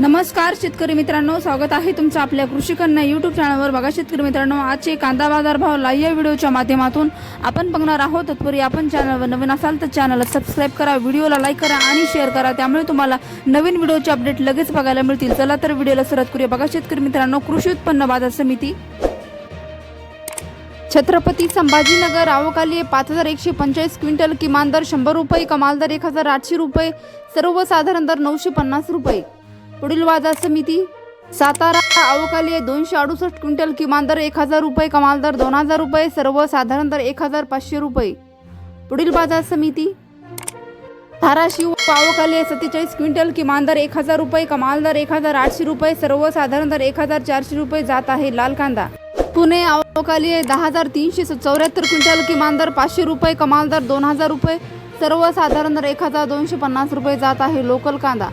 नमस्कार शेतकरी मित्रांनो. स्वागत आहे तुमचं आपल्या कृषी कन्या युट्यूब चॅनलवर बघा शेतकरी मित्रांनो आजचे कांदा बाजार भाव लाईव्ह या व्हिडिओच्या माध्यमातून आपण बघणार आहोत. तत्पूर्वी आपण चॅनलवर नवीन असाल तर चॅनलला सबस्क्राईब करा व्हिडिओला लाईक करा आणि शेअर करा. त्यामुळे तुम्हाला नवीन व्हिडिओचे अपडेट लगेच बघायला मिळतील. चला तर व्हिडिओला सुरुवात करूया. बघा शेतकरी मित्रांनो कृषी उत्पन्न बाजार समिती. छत्रपती संभाजीनगर आवकाली पाच हजार एकशे पंचेचाळीस क्विंटल किमान दर शंभर रुपये कमाल दर एक हजार आठशे रुपये सर्वसाधारण दर नऊशे पन्नास रुपये. पुढील बाजार समिती. सातारा अवकाली दोनशे अडुसष्ट क्विंटल किमान दर एक हजार रुपये कमाल दर दोन हजार रुपये सर्वसाधारण दर एक हजार पाचशे रुपये. पुढील बाजार समिती. धाराशिव पावकाली सत्तेचाळीस क्विंटल किमान दर एक हजार रुपये कमाल दर एक हजार आठशे रुपये सर्वसाधारण दर एक हजार चारशे रुपये जात आहे लाल कांदा. पुणे अवकाली दहा हजार तीनशे चौऱ्याहत्तर क्विंटल किमान दर पाचशे रुपये कमाल दर दोन हजार रुपये सर्वसाधारण दर एक हजार दोनशे पन्नास रुपये जात आहे लोकल कांदा.